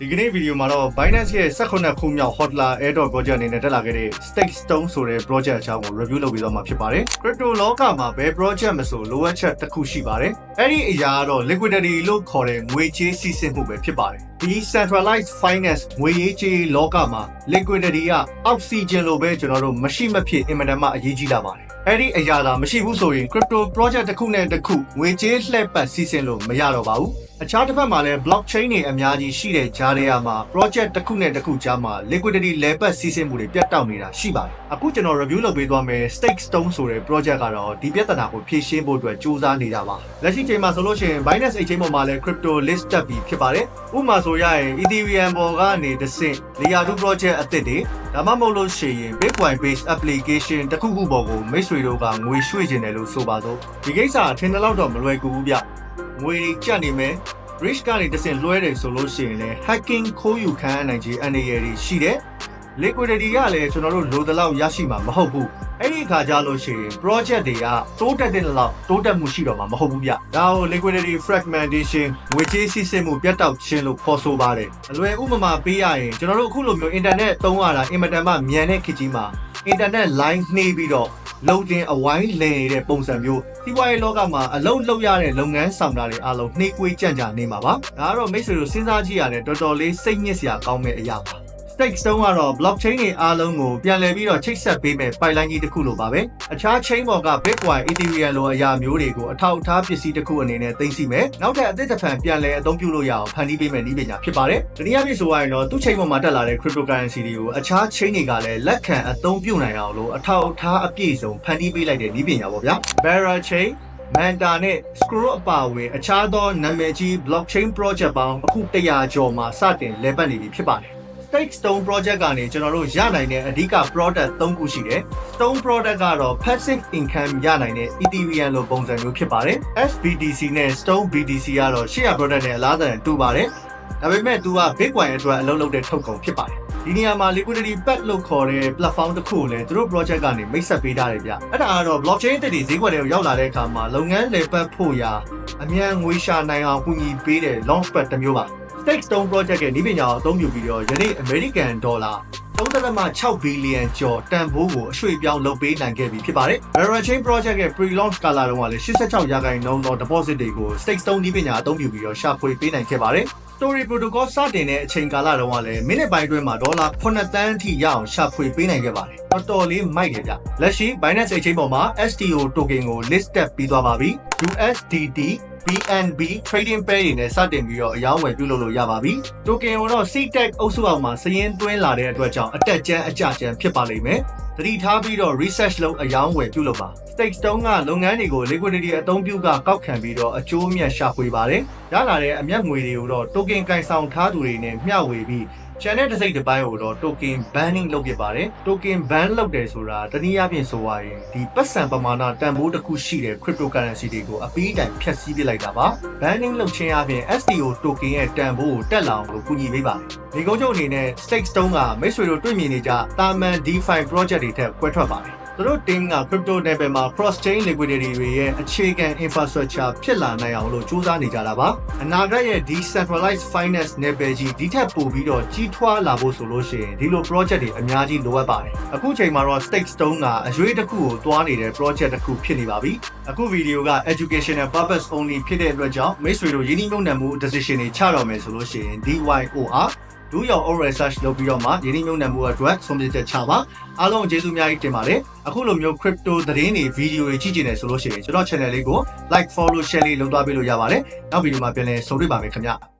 ဒီကနေ့ဗီဒီယိုမှာတော့ Binance ရဲ့18ခုမြောက် Hotla Airdrop project အနေနဲ့တက်လာခဲ့တဲ့ Stake Stone ဆိုတဲ့ project အကြောင်းကို review လုပ်ပြီးတော့မှာဖြစ်ပါတယ်။ Crypto လောကမှာဘယ် project မဆိုလိုအပ်ချက်တစ်ခုရှိပါတယ်။အဲ့ဒီအရာကတော့ liquidity လို့ခေါ်တဲ့ငွေကြေးစီးဆင်းမှုပဲဖြစ်ပါတယ်။ဒီ centralized finance ငွေရေးကြေးလောကမှာ liquidity က oxygen လိုပဲကျွန်တော်တို့မရှိမဖြစ်အင်မတန်မှအရေးကြီးလာပါတယ်။ အဲ့ဒီအရာသာမရှိဘူးဆိုရင် crypto project တစ်ခုနဲ့တစ်ခုငွေကြေးလှည့်ပတ်စီးဆင်းလို့မရတော့ပါဘူး။အခြားတစ်ဖက်မှာလည်း blockchain တွေအများကြီးရှိတဲ့ကြားထဲမှာ project တစ်ခုနဲ့တစ်ခုကြားမှာ liquidity လဲပတ်စီးဆင်းမှုတွေပြတ်တောက်နေတာရှိပါတယ်။အခုကျွန်တော် review လုပ်ပေးသွားမယ် stake stone ဆိုတဲ့ project ကတော့ဒီပြဿနာကိုဖြေရှင်းဖို့အတွက်စူးစမ်းနေတာပါ။လက်ရှိချိန်မှာဆိုလို့ရှိရင် Binance Exchange ပေါ်မှာလည်း crypto list တက်ပြီးဖြစ်ပါတယ်။ဥပမာဆိုရရင် Ethereum ပေါ်ကနေတစ်ဆင့် layer 2 project အသစ်တွေ ဒါမှမဟုတ်လို့ရှိရင် Bitcoin based application တစ်ခုခုပေါ်ကိုမိတ်ဆွေတို့ကငွေရွှေ့ခြင်းတယ်လို့ဆိုပါတော့ဒီကိစ္စအထင်တလောက်တော့မလွယ်ကူဘူးဗျ။ငွေတွေကြက်နေမယ် bridge ကနေတစ်ဆင့်လွှဲတယ်ဆိုလို့ရှိရင်လည်း hacking ခိုးယူခံရနိုင်ခြေအနေအရည်ရှိတယ် liquidity ကလည်းကျွန်တော်တို့လိုသလောက်ရရှိမှာမဟုတ်ဘူးအဲ့ဒီအခါကြလို့ရှိရင် project တွေကတိုးတက်တဲ့လောက်တိုးတက်မှုရှိတော့မှာမဟုတ်ဘူးဗျဒါကို liquidity fragmentation ငွေကြေးစီးဆင်းမှုပြတ်တောက်ခြင်းလို့ခေါ်ဆိုပါတယ်အလွယ်ဥပမာပေးရရင်ကျွန်တော်တို့အခုလိုမျိုး internet သုံးရတာအင်မတန်မှမြန်တဲ့ခေတ်ကြီးမှာ internet line နှေးပြီးတော့လုံတင်အဝိုင်းလည်နေတဲ့ပုံစံမျိုးစီးပွားရေးလောကမှာအလုံးလုံးရတဲ့လုပ်ငန်းဆောင်တာတွေအားလုံးနှေးကွေးကြံ့ကြာနေမှာပါဒါကတော့မိတ်ဆွေတို့စဉ်းစားကြည့်ရတယ်တော်တော်လေးစိတ်ညစ်စရာကောင်းမဲ့အရာပါ stake stone ကတော့ blockchain တွေအားလုံးကိုပြန်လည်ပြီးတော့ချိတ်ဆက်ပေးမဲ့ pipeline ကြီးတစ်ခုလိုပါပဲအခြား chain ပေါ်က bitcoin ethereum လိုအရာမျိုးတွေကိုအထောက်အထားပစ္စည်းတစ်ခုအနေနဲ့သိသိမယ်နောက်ထပ်အသစ်တစ်ဖန်ပြန်လည်အသုံးပြုလို့ရအောင်ဖန်တီးပေးမဲ့နည်းပညာဖြစ်ပါတယ်တနည်းအားဖြင့်ဆိုရရင်တော့သူ့ chain ပေါ်မှာတက်လာတဲ့ cryptocurrency တွေကိုအခြား chain တွေကလည်းလက်ခံအသုံးပြုနိုင်အောင်လို့အထောက်အထားအပြည့်စုံဖန်တီးပေးလိုက်တဲ့နည်းပညာပေါ့ဗျာ Bearer chain Manta နဲ့ Screw အပါအဝင်အခြားသောနာမည်ကြီး blockchain project ပေါင်းအခု100ကျော်မှာစတင်လည်ပတ်နေပြီဖြစ်ပါတယ် Stake Stone project ကနေကျွန်တော်တို့ရနိုင်တဲ့အဓိက product ၃ခုရှိတယ်။ Stone product ကတော့ passive income ရနိုင်တဲ့ Ethereum လိုပုံစံမျိုးဖြစ်ပါတယ်။ SBTC နဲ့ Stone BTC ကတော့ share product နဲ့အလားတူတူပါတယ်။ဒါပေမဲ့သူက Bitcoin အတွက်အလုပ်လုပ်တဲ့ထုတ်ကုန်ဖြစ်ပါတယ်။ဒီနေရာမှာ liquidity pack လို့ခေါ်တဲ့ platform တစ်ခုကိုလည်းသူတို့ project ကနေမိတ်ဆက်ပေးထားတယ်ဗျ။အဲ့ဒါကတော့ blockchain တည်တည်ဈေးကွက်တွေကိုရောက်လာတဲ့အခါမှာလုပ်ငန်းလည်ပတ်ဖို့ရာအမြန်ငွေရှာနိုင်အောင်ကူညီပေးတဲ့ launchpad တစ်မျိုးပါ။ Stake Stone Project ရဲ့နည်းပညာကိုအသုံးပြုပြီးတော့ယနေ့ American Dollar 3.6ဘီလီယံကျော်တန်ဖိုးကိုအရွှေ့ပြောင်းလုပ်ပေးနိုင်ခဲ့ပြီဖြစ်ပါတယ်။ Mirror Chain Project ရဲ့ pre-launch ကာလတုန်းကလည်း86ရာခိုင်နှုန်းသော deposit တွေကို Stake Stone နည်းပညာအသုံးပြုပြီးတော့ရှာဖွေပေးနိုင်ခဲ့ပါတယ်။ Story Protocol စတင်တဲ့အချိန်ကာလတုန်းကလည်းမိနစ်ပိုင်းအတွင်းမှာဒေါ်လာ9တန်းအထိရအောင်ရှာဖွေပေးနိုင်ခဲ့ပါတယ်။တော်တော်လေးမိုက်တယ်ဗျ။လက်ရှိ Binance Exchange ပေါ်မှာ STO token ကို list တက်ပြီးသွားပါပြီ။ USDT BNB trading pair တွေနဲ့စတင်ပြီးတော့အယောင်းဝယ်ပြုလုပ်လို့ရပါပြီ။ token ကိုတော့ CTEC အုပ်စုအောက်မှာစည်ရင်းသွင်းလာတဲ့အတွက်ကြောင့်အတက်ကျန်းအကြကျန်းဖြစ်ပါလိမ့်မယ်။သတိထားပြီးတော့ research လုပ်အယောင်းဝယ်ပြုလုပ်ပါ stake stone ကလုပ်ငန်းတွေကို liquidity အသုံးပြုကကောက်ခံပြီးတော့အကျိုးအမြတ်ရှာဖွေပါတယ်။ရလာတဲ့အမြတ်ငွေတွေကိုတော့ token ကင်ဆောင်ထားသူတွေနဲ့မျှဝေပြီး channel တစ်စိတ်တစ်ပိုင်းကိုတော့ token banning လုပ်ဖြစ်ပါတယ် token ban လုပ်တယ်ဆိုတာတနည်းအားဖြင့်ဆိုရရင်ဒီပတ်စံပမာဏတန်ဖိုးတစ်ခုရှိတဲ့ cryptocurrency တွေကိုအပြီးတိုင်ဖျက်ဆီးပစ်လိုက်တာပါ banning လုပ်ခြင်းအပြင် STO token ရဲ့တန်ဖိုးကိုတက်လာအောင်လို့ကူညီပေးပါတယ်ဒီကုန်းချုပ်အနေနဲ့ stake stone ကမိတ်ဆွေတို့တွေ့မြင်နေကြတာမန် DeFi project တွေထက်ကွဲထွက်ပါတယ် သူတို့ team က crypto level မှာ cross chain liquidity တွေရဲ့အခြေခံ infrastructure ဖြစ်လာနိုင်အောင်လို့စူးစမ်းနေကြတာပါအနာဂတ်ရဲ့ decentralized finance level ကြီးဒီထက်ပိုပြီးတော့ကြီးထွားလာဖို့ဆိုလို့ရှိရင်ဒီလို project တွေအများကြီးလိုအပ်ပါတယ်အခုချိန်မှာတော့ stake stone ကအရွေးတစ်ခုကိုတွားနေတဲ့ project တစ်ခုဖြစ်နေပါပြီအခုဗီဒီယိုက educational purpose only ဖြစ်တဲ့အတွက်ကြောင့်မိတ်ဆွေတို့ရင်းနှီးမြှုပ်နှံမှု decision တွေချတော့မယ်ဆိုလို့ရှိရင် DYOR do your own research လုပ်ပြီးတော့မှရင်းနှီးမြှုပ်နှံမှုအတွက်ဆုံးဖြတ်ချက်ချပါအားလုံးကျေးဇူးအများကြီးတင်ပါတယ်အခုလိုမျိုး crypto သတင်းတွေဗီဒီယိုတွေကြည့်ကြနေဆိုလို့ရှိရင်ကျွန်တော် channel လေးကို like follow share လေးလုပ်သွားပေးလို့ရပါတယ်နောက်ဗီဒီယိုမှာပြန်လည်ဆုံတွေ့ပါမယ်ခင်ဗျ